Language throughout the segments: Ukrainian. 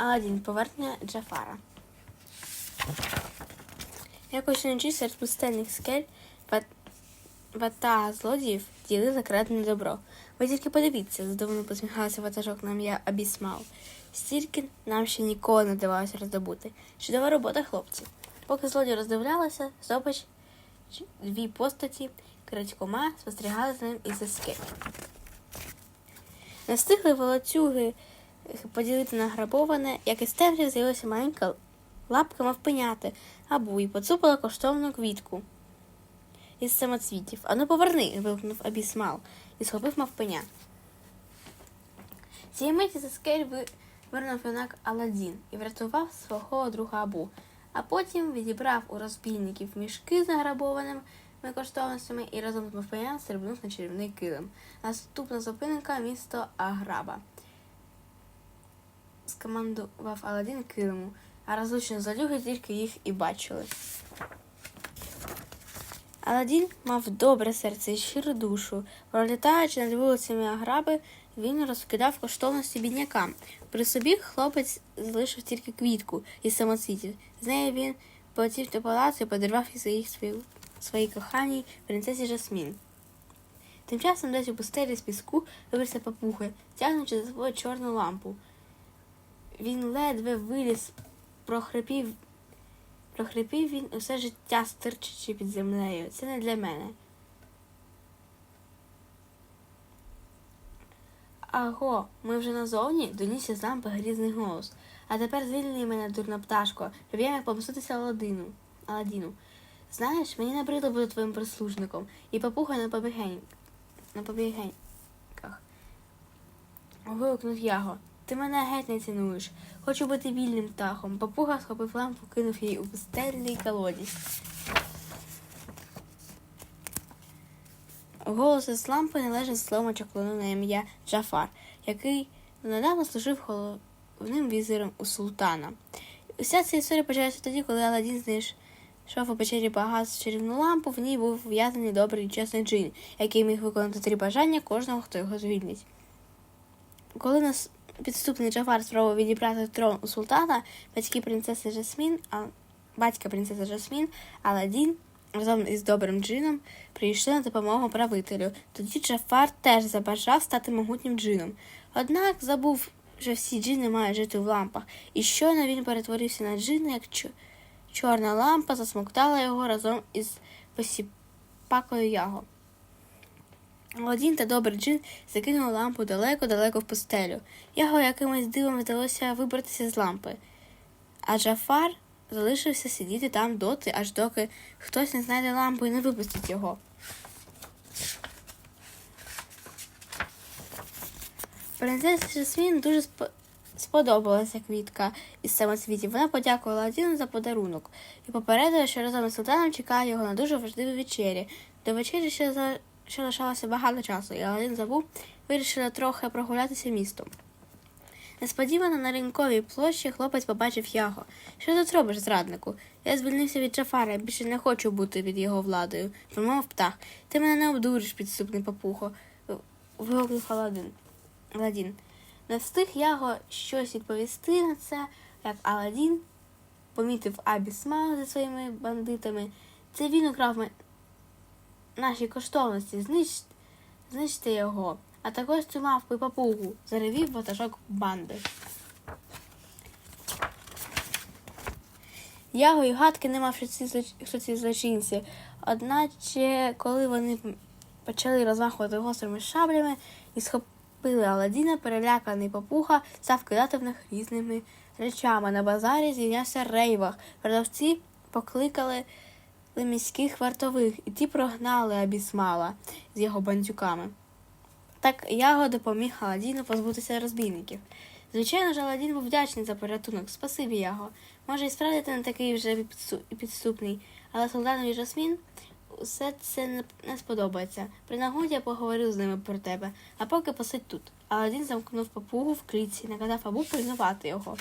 Аладдін повернення Джафара. Якось вночі серед пустельних скель ват- вата злодіїв ділили крадене добро. Ви тільки подивіться, задоволено посміхалася ватажок на ім'я Абісмал. Стільки нам ще ніколи не вдавалося роздобути. Чудова робота, хлопці. Поки злодії роздивлялися, здобич дві постаті крадькома спостерігали за ним із скель. Не встигли волоцюги поділити награбоване, як із темряви з'явилася маленька лапка мавпеняти, абу і поцупила коштовну квітку із самоцвітів. Ану поверни. вигукнув Абісмал і схопив мавпеня. Цієї миті за скель вивернув юнак Аладдін і врятував свого друга Абу, а потім відібрав у розбійників мішки з награбованими коштовностями і разом з мавпеням стрибнув на чарівний килим. Наступна зупинка місто Аграба. Скомандував Аладдін килиму, а розлучені злодюги тільки їх і бачили. Аладдін мав добре серце і щиру душу. Пролітаючи над вулицями Аграби, він розкидав коштовності біднякам. При собі хлопець залишив тільки квітку із самоцвітів. З нею він полетів до палацу і подарував їх своїй, своїй коханій принцесі Жасмін. Тим часом десь у пустелі з піску вибрався папуги, тягнучи за собою чорну лампу. Він ледве виліз, прохрипів Прохрипів він усе життя стирчачи під землею. Це не для мене. Аго, ми вже назовні донісся з лампи грізний голос. А тепер звільни мене, дурна пташко, щоб я міг помститися Аладдину. Аладдіну. Знаєш, мені набридло бути твоїм прислужником і папуга на побігень... на побігеньках. Вигукнув Яго. Ти мене геть не цінуєш. Хочу бути вільним птахом. Папуга схопив лампу, кинув її у пустельний колодязь. Голос із лампи належить словом чаклуну на ім'я Джафар, який недавно служив головним візиром у султана. Уся ця історія почалася тоді, коли Аладдін знайшов у печері багатств чарівну лампу, в ній був в'язаний добрий і чесний джин, який міг виконати три бажання кожного, хто його звільнить. Коли нас підступний Джафар спробував відібрати трон у султана, батьки принцеси Жасмін, а батька принцеси Жасмін, Аладдін разом із добрим джином прийшли на допомогу правителю. Тоді Джафар теж забажав стати могутнім джином. Однак забув, що всі джини мають жити в лампах, і щойно він перетворився на джина, як чорна лампа засмоктала його разом із посіпакою яго. Аладдін та добрий джин закинули лампу далеко-далеко в пустелю. Його якимось дивом вдалося вибратися з лампи. А Джафар залишився сидіти там доти, аж доки хтось не знайде лампу і не випустить його. Принцесі Жасмін дуже спо- сподобалася квітка із самоцвітів. Вона подякувала Аладдіну за подарунок і попередила, що разом із султаном чекає його на дуже важливій вечері. До вечері ще, за... ще лишалося багато часу, і Аладдін забув, вирішила трохи прогулятися містом. Несподівано на ринковій площі хлопець побачив Яго. Що тут робиш, зраднику? Я звільнився від Джафара, більше не хочу бути під його владою. Промовив птах. Ти мене не обдуриш, підступний папухо. вигукнув Аладдін. Не встиг Яго щось відповісти на це, як Аладдін помітив Абісмала зі своїми бандитами. Це він украв наші коштовності. Знищ... Знищте його. А також цю мавку і папугу, заревів ватажок банди. Яго і гадки не мав, що ці, що ці злочинці. Одначе, коли вони почали розмахувати гострими шаблями і схопили Аладдіна, переляканий папуга став кидати в них різними речами. На базарі зійнявся рейвах. Продавці покликали міських вартових, і ті прогнали Абісмала з його бандюками. Так Яго допоміг Аладдіну позбутися розбійників. Звичайно ж, Аладдін був вдячний за порятунок. Спасибі Яго. Може, і справді ти не такий вже і підступний, але Солданові Жасмін усе це не, сподобається. При нагоді я поговорю з ними про тебе, а поки посидь тут. Аладдін замкнув папугу в клітці наказав Абу пильнувати його.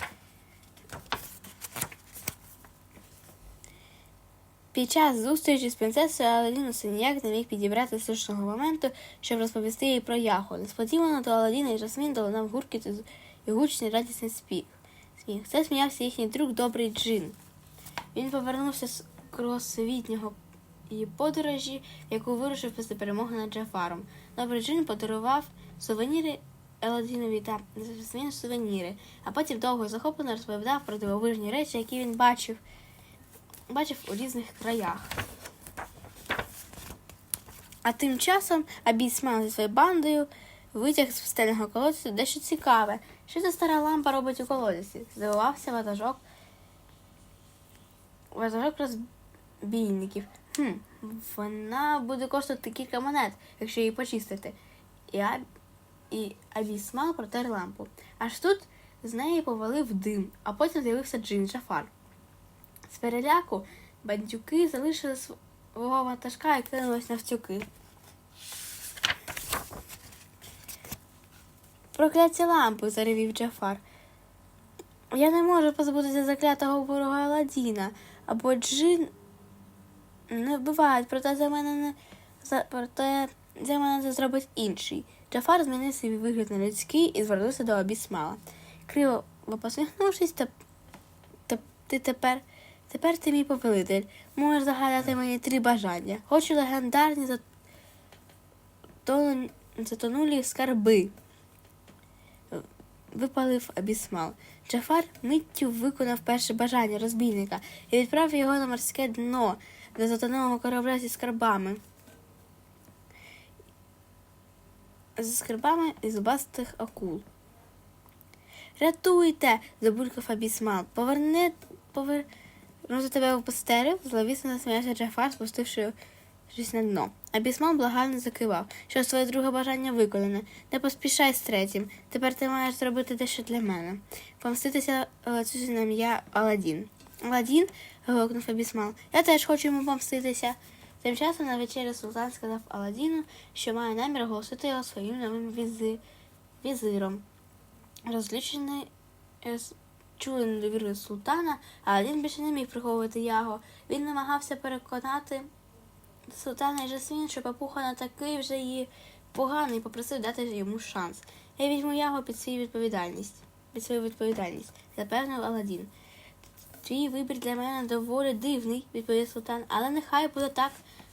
Під час зустрічі з принцесою Аладдін усе ніяк не міг підібрати слушного моменту, щоб розповісти їй про Яхо. Несподівано до Аладдіна і Жасмін долинав гуркіт і- гучний радісний спів. сміх. Це сміявся їхній друг добрий Джин. Він повернувся з кругосвітнього її подорожі, яку вирушив після перемоги над Джафаром. Добрий Джин подарував сувеніри Еладінові та зміни сувеніри, а потім довго захоплено розповідав про дивовижні речі, які він бачив, бачив у різних краях. А тим часом Абісман зі своєю бандою витяг з пустельного колодця дещо цікаве. Що ця стара лампа робить у колодязі? Здивувався ватажок. Ватажок розбійників. Хм, вона буде коштувати кілька монет, якщо її почистити. І, Аб... і Абісмал протер лампу. Аж тут з неї повалив дим, а потім з'явився Джин Джафар. З переляку бандюки залишили свого ватажка і кинулись навтюки. Прокляті лампи, заревів Джафар. Я не можу позбутися заклятого ворога Аладдіна, або Джин не вбивають, проте за мене не за проте за мене це зробить інший. Джафар змінив свій вигляд на людський і звернувся до обісмала. Криво посміхнувшись, та, та ти тепер тепер ти мій повелитель. Можеш загадати мені три бажання. Хочу легендарні затон... затонулі скарби. Випалив обісмал. Джафар миттю виконав перше бажання розбійника і відправив його на морське дно до затонулого корабля зі скарбами. Зі скарбами і зубастих акул. Рятуйте! забулькав обісмал. Поверне повернути тебе в пастерю, зловісно засміявся Джафар, спустивши щось на дно. Абісмал благально закивав, що своє друге бажання виконане. Не поспішай з третім. Тепер ти маєш зробити дещо для мене. Помститися лицю на ім'я Аладдін. Аладдін? гукнув Абісмал. Я теж хочу йому помститися. Тим часом на вечері султан сказав Аладдіну, що має намір оголосити його своїм новим візи... візиром. Розлючений чули недовіру султана, Аладдін більше не міг приховувати його. Він намагався переконати султана і Жасмін, що папуха не такий вже її поганий, попросив дати йому шанс. Я візьму його під свою відповідальність. Під свою відповідальність, запевнив Аладдін. Твій вибір для мене доволі дивний, відповів султан, але нехай буде так.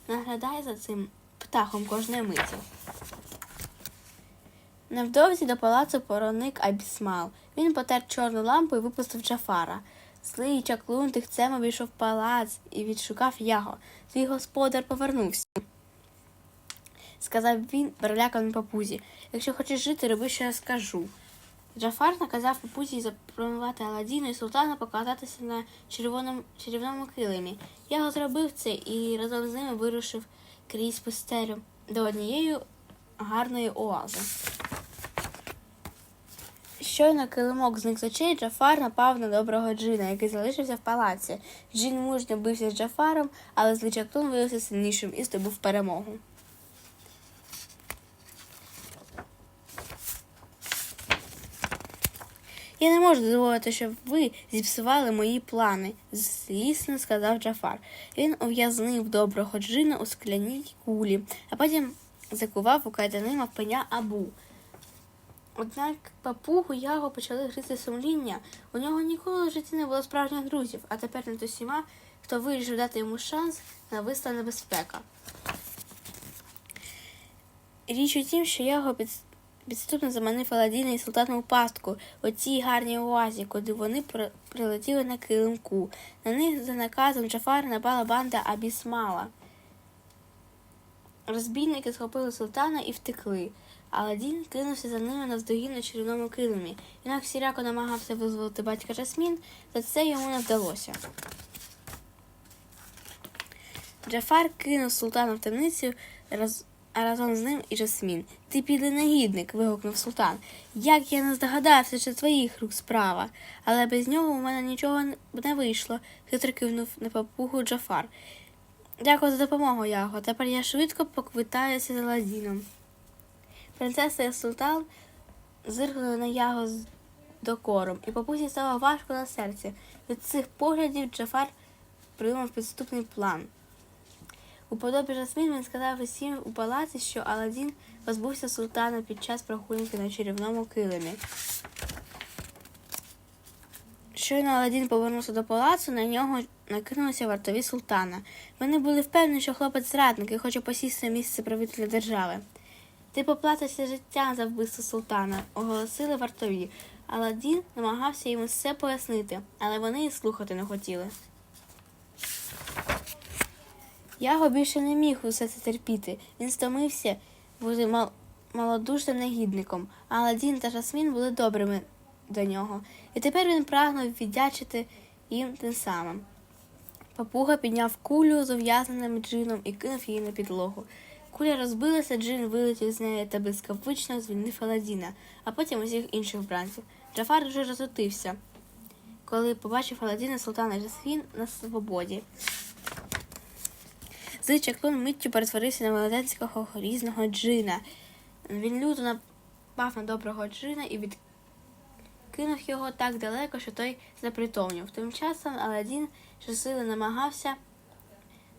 Наглядай за цим птахом кожної миті. Невдовзі до палацу проник Абісмал. Він потер чорну лампу і випустив Джафара. Злий чаклун тихцем обійшов палац і відшукав його. Твій господар повернувся. Сказав він переляканим папузі. Якщо хочеш жити, роби, що я скажу. Джафар наказав папузі запропонувати Аладдіну і султана покататися на червоному чарівному килимі. Я зробив це і разом з ними вирушив крізь пустелю до однієї гарної оази. Щойно килимок зник з очей, Джафар напав на доброго Джина, який залишився в палаці. Джин мужньо бився з Джафаром, але злий чаклун виявився сильнішим і здобув перемогу. Я не можу дозволити, щоб ви зіпсували мої плани, злісно сказав Джафар. Він ув'язнив доброго джина у скляній кулі, а потім закував у кайдани мавпеня Абу. Однак папугу яго почали гризти сумління. У нього ніколи в житті не було справжніх друзів, а тепер над усіма, хто вирішив дати йому шанс, нависла небезпека. Річ у тім, що яго під... підступно заманив Аладдіна і султана у пастку у цій гарній оазі, куди вони при... прилетіли на килимку. На них за наказом Джафара напала банда Абісмала. Розбійники схопили султана і втекли. Аладдін кинувся за ними навздогін на чарівному килимі. Інак сіряко намагався визволити батька Жасмін, та це йому не вдалося. Джафар кинув султана в темницю, раз... а разом з ним і Жасмін. Ти підлий негідник. вигукнув султан. Як я не здогадався, що твоїх рук справа, але без нього у мене нічого не вийшло, хитро кивнув на папугу Джафар. Дякую за допомогу, Яго. Тепер я швидко поквитаюся з Аладдіном. Принцеса і султан зиркнули на яго з докором, і папусі стало важко на серці. Від цих поглядів Джафар придумав підступний план. У подобі Жасмін він сказав усім у палаці, що Аладдін позбувся султана під час прогулянки на чарівному килимі. Щойно Аладдін повернувся до палацу, на нього накинулися вартові султана. Вони були впевнені, що хлопець зрадник і хоче посісти місце правителя держави. Ти поплатишся життям за вбивство султана, оголосили вартові. Аладдін намагався їм все пояснити, але вони і слухати не хотіли. Яго більше не міг усе це терпіти. Він стомився бути мал- малодушним негідником, Аладдін та Жасмін були добрими до нього, і тепер він прагнув віддячити їм тим самим. Папуга підняв кулю з ув'язненим джином і кинув її на підлогу. Куля розбилася, джин вилетів з неї та блискавично звільнив Аладдіна, а потім усіх інших бранців. Джафар дуже розлютився, коли побачив Аладдіна Султана і на свободі. Злий чаклун миттю перетворився на велетенського різного джина. Він люто напав на доброго джина і відкинув його так далеко, що той запритомнів. Тим часом Аладдін щосили намагався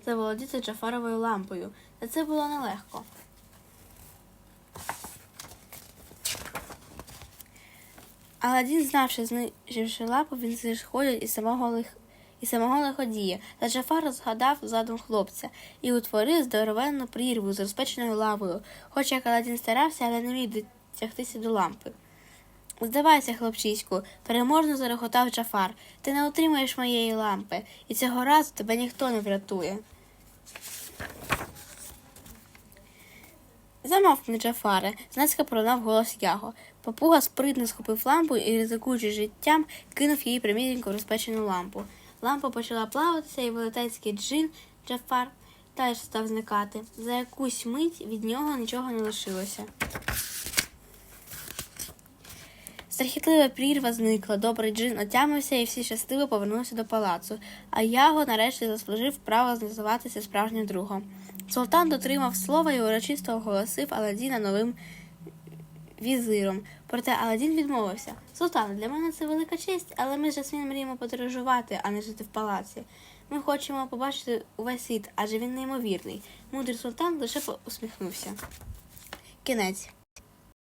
заволодіти Джафаровою лампою, та це було нелегко. Аладдін знав, що зниживши лапу, він зіходить із самого лих... із самого лиходія, та Джафар згадав задум хлопця і утворив здоровенну прірву з розпеченою лавою, хоч як Аладдін старався, але не міг дотягтися до лампи. Здавайся, хлопчиську, переможно зареготав Джафар. Ти не отримаєш моєї лампи, і цього разу тебе ніхто не врятує. Замовкни, Джафаре, знацька пролунав голос Яго. Папуга спритно схопив лампу і, ризикуючи життям, кинув її прямісінько в розпечену лампу. Лампа почала плаватися, і велетенський джин Джафар теж став зникати. За якусь мить від нього нічого не лишилося. Страхітлива прірва зникла, добрий джин отямився і всі щасливо повернулися до палацу, а Яго нарешті заслужив право називатися справжнім другом. Султан дотримав слова і урочисто оголосив Аладдіна новим візиром. Проте Аладдін відмовився. Султан, для мене це велика честь, але ми з Жасмін мріємо подорожувати, а не жити в палаці. Ми хочемо побачити увесь світ, адже він неймовірний. Мудрий султан лише усміхнувся. Кінець.